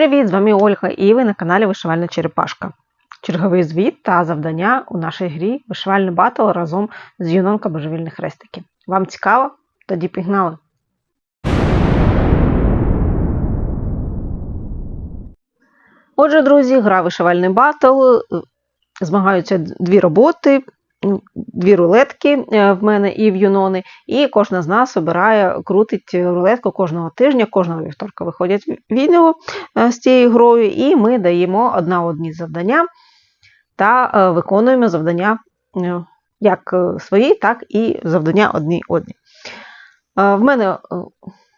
привіт! З вами Ольга і ви на каналі Вишивальна Черепашка. Черговий звіт та завдання у нашій грі Вишивальний батл разом з Юнонка Божевільних хрестиків. Вам цікаво? Тоді пігнали! Отже, друзі, гра Вишивальний батл. Змагаються дві роботи, дві рулетки е, в мене і в Юнони, і кожна з нас обирає, крутить рулетку кожного тижня, кожного вівторка виходять відео е, з цією грою, і ми даємо одна одні завдання та е, виконуємо завдання як свої, так і завдання одні одні. В мене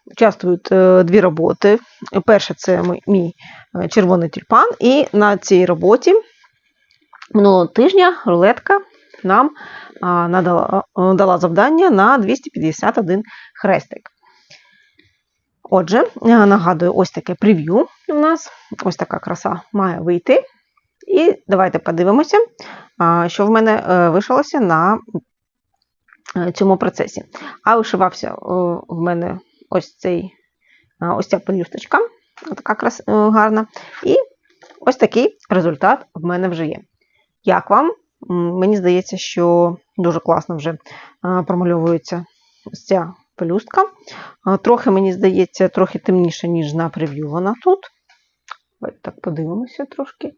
участвують дві роботи. Перша це мій червоний тюльпан, і на цій роботі минулого тижня рулетка нам надала, дала завдання на 251 хрестик. Отже, нагадую, ось таке прев'ю у нас, ось така краса має вийти. І давайте подивимося, що в мене е, вишилося на е, цьому процесі. А вишивався в мене ось цей ось ця пелюсточка, така крас, е, гарна. І ось такий результат в мене вже є. Як вам? Мені здається, що дуже класно вже промальовується ця пелюстка. Трохи, мені здається, трохи темніше, ніж на прев'ю вона тут. Давайте так подивимося трошки.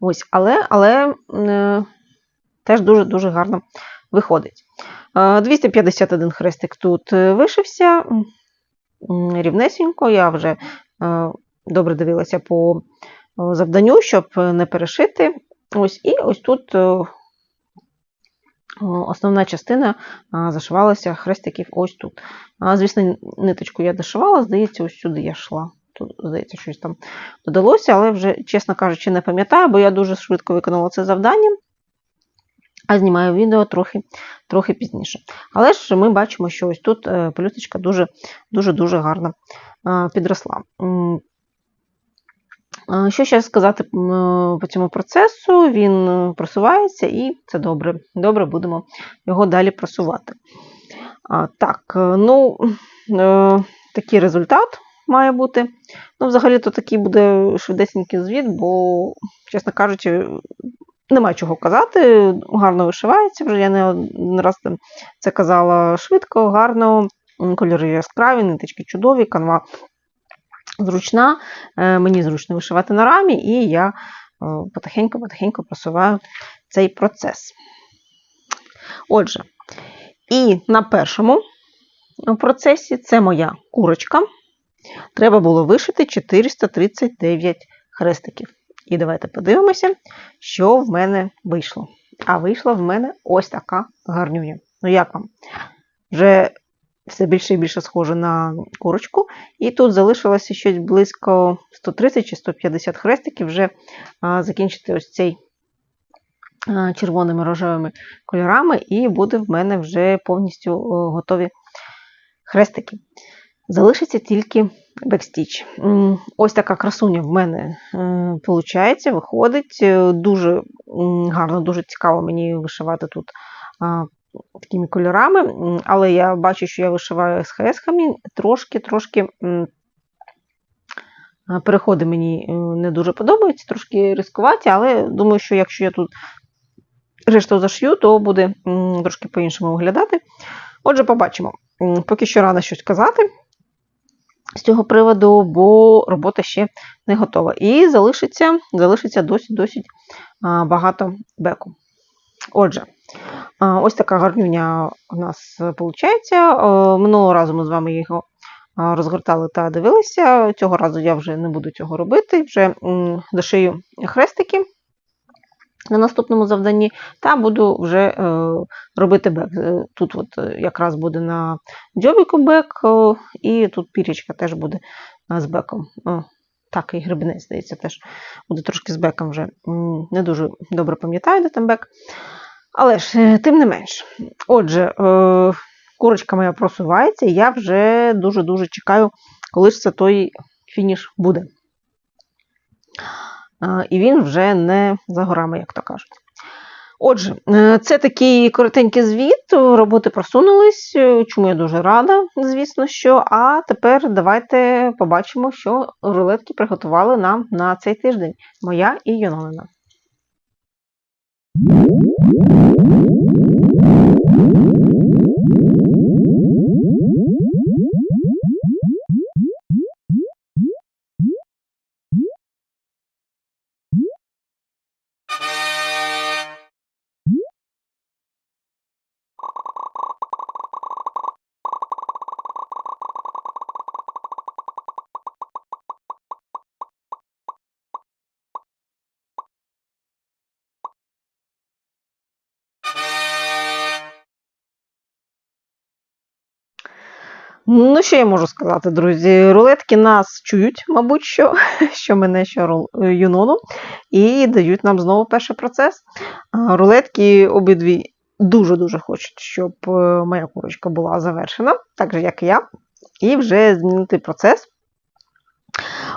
Ось, Але але е, теж дуже-дуже гарно виходить. 251 хрестик тут е, вишився, рівнесенько, я вже е, добре дивилася по завданню, щоб не перешити. Ось І ось тут основна частина зашивалася хрестиків ось тут. Звісно, ниточку я дошивала, здається, ось сюди я йшла. Тут, здається, щось там додалося, але вже, чесно кажучи, не пам'ятаю, бо я дуже швидко виконала це завдання, а знімаю відео трохи трохи пізніше. Але ж ми бачимо, що ось тут е, пелюсточка дуже-дуже гарно підросла. Що ще сказати по цьому процесу? Він е, просувається і це добре. Добре, будемо його далі просувати. Так, е, ну, е, такий результат має бути. Ну, Взагалі-то такий буде швидесенький звіт, бо, чесно кажучи, нема чого казати. Гарно вишивається, вже я не один раз це казала швидко, гарно, кольори яскраві, ниточки чудові, канва зручна, е, мені зручно вишивати на рамі, і я потихеньку-потихеньку просуваю цей процес. Отже, і на першому процесі це моя курочка. Треба було вишити 439 хрестиків. І давайте подивимося, що в мене вийшло. А вийшла в мене ось така гарнюня. Ну, як вам? Вже все більше і більше схоже на курочку. І тут залишилося щось близько 130 чи 150 хрестиків вже закінчити ось цей червоними рожевими кольорами, і буде в мене вже повністю готові хрестики. Залишиться тільки бекстіч. Ось така красуня в мене виходить, виходить. Дуже гарно, дуже цікаво мені вишивати тут такими кольорами, але я бачу, що я вишиваю СХС-хами, трошки-трошки переходи мені е, не дуже подобаються, трошки рискуваті, але думаю, що якщо я тут решту зашью, то буде трошки по-іншому виглядати. Отже, побачимо. Поки що рано щось казати з цього приводу, бо робота ще не готова. І залишиться досить-досить багато беку. Отже, Ось така гарнюня у нас виходить. Минулого разу ми з вами його розгортали та дивилися. Цього разу я вже не буду цього робити, вже дошию хрестики на наступному завданні, та буду вже е, робити бек. Е, тут от якраз буде на дзьобіку бек, і тут пірічка теж буде з беком. Так, і грибинець, здається, теж буде трошки з беком вже не дуже добре пам'ятаю, де там бек. Але ж, е, тим не менш. Отже, е, курочка моя просувається, я вже дуже-дуже чекаю, коли ж це той фініш буде. І він вже не за горами, як то кажуть. Отже, е, це такий коротенький звіт. Роботи просунулись, е, чому я дуже рада, звісно що. А тепер давайте побачимо, що рулетки приготували нам на цей тиждень. Моя і Woo! Ну, що я можу сказати, друзі? Рулетки нас чують, мабуть, що, що мене, що Юнону, і дають нам знову перший процес. Рулетки обидві дуже-дуже хочуть, щоб е, моя курочка була завершена, так же, як і я, і вже змінити процес.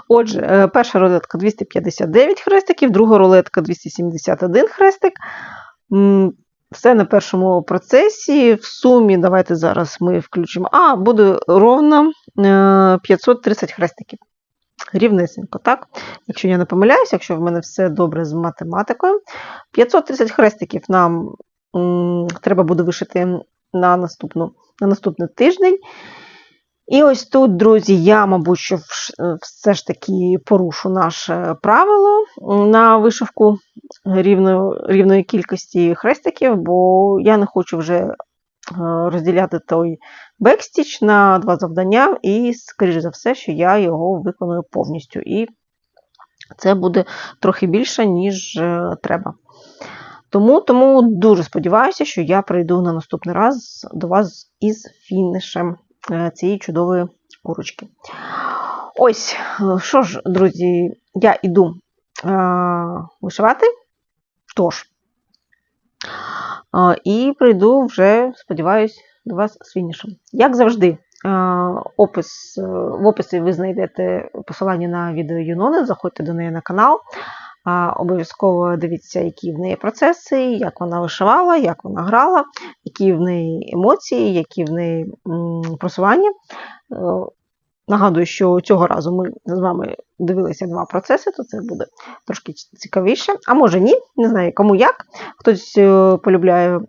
Отже, е, перша рулетка 259 хрестиків, друга рулетка 271 хрестик. Все на першому процесі. В сумі, давайте зараз ми включимо. А, буде ровно е, 530 хрестиків. Рівнесенько, так? Якщо я не помиляюсь, якщо в мене все добре з математикою. 530 хрестиків нам треба буде вишити на, наступну, на наступний тиждень. І ось тут, друзі, я, мабуть, що е, все ж таки порушу наше правило на вишивку рівної, рівної кількості хрестиків, бо я не хочу вже е, розділяти той бекстіч на два завдання, і, скоріш за все, що я його виконую повністю. І це буде трохи більше, ніж е, треба. Тому, тому дуже сподіваюся, що я прийду на наступний раз до вас із фінішем е, цієї чудової курочки. Ось, е, що ж, друзі, я йду е, вишивати. Тож. Е, І прийду вже, сподіваюсь, до вас з фінішем. Як завжди, е, опис, е, в описі ви знайдете посилання на відео Юнони, заходьте до неї на канал. Обов'язково дивіться, які в неї процеси, як вона вишивала, як вона грала, які в неї емоції, які в неї просування. Е, Нагадую, що цього разу ми з вами дивилися два процеси, то це буде трошки цікавіше. А може ні, не знаю кому як. Хтось е, полюбляє е,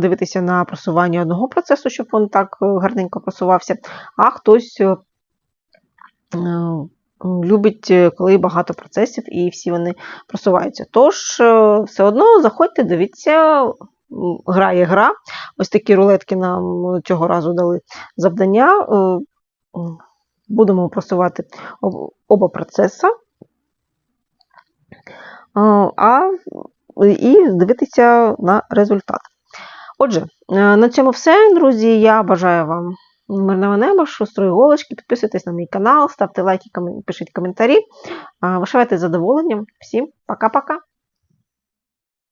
дивитися на просування одного процесу, щоб він так гарненько просувався, а хтось любить, е, коли багато процесів і всі вони просуваються. Тож, е, все одно заходьте, дивіться, грає гра. Ось такі рулетки нам цього разу дали завдання. Е, Будемо просувати оба процеси. Е, А і дивитися на результат. Отже, е, на цьому все, друзі. Я бажаю вам мирного неба, шустрої голочки. Підписуйтесь на мій канал, ставте лайки, пишіть коментарі. Вишивайте задоволенням. Всім пока-пока!